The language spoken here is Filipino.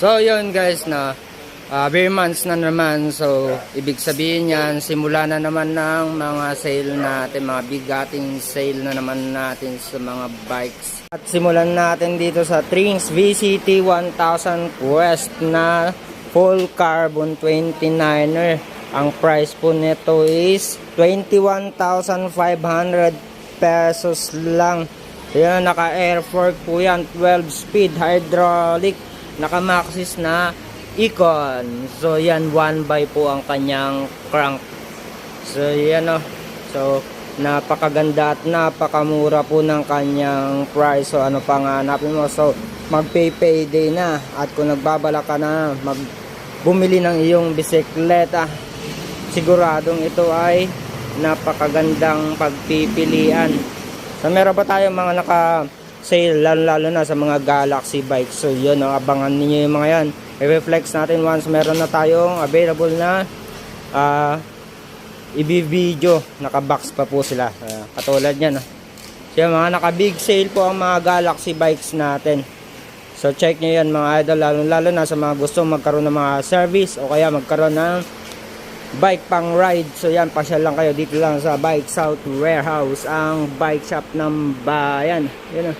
So yun guys na uh, bare months na naman. So ibig sabihin yan, simula na naman ng mga sale natin, mga bigating sale na naman natin sa mga bikes. At simulan natin dito sa Trings VCT 1000 Quest na full carbon 29er. Ang price po nito is 21,500 pesos lang. Yan, naka air fork po yan, 12 speed hydraulic, naka maxis na icon. So yan, 1 by po ang kanyang crank. So yan o. So napakaganda at napakamura po ng kanyang price. So ano pang hanapin mo? So mag-pay payday na at kung nagbabala ka na mag bumili ng iyong bisikleta siguradong ito ay napakagandang pagpipilian. So meron pa tayong mga naka sale lalo, lalo na sa mga Galaxy bikes. So yun, oh, abangan niyo yung mga yan. I-reflex natin once meron na tayong available na ah i-video. Naka-box pa po sila. Ah, katulad yan. Oh. So yung mga naka-big sale po ang mga Galaxy bikes natin. So check nyo yan mga idol lalo, lalo na sa mga gusto magkaroon ng mga service o kaya magkaroon ng bike pang ride. So yan, pasyal lang kayo dito lang sa Bike South Warehouse, ang bike shop ng bayan. Yan o.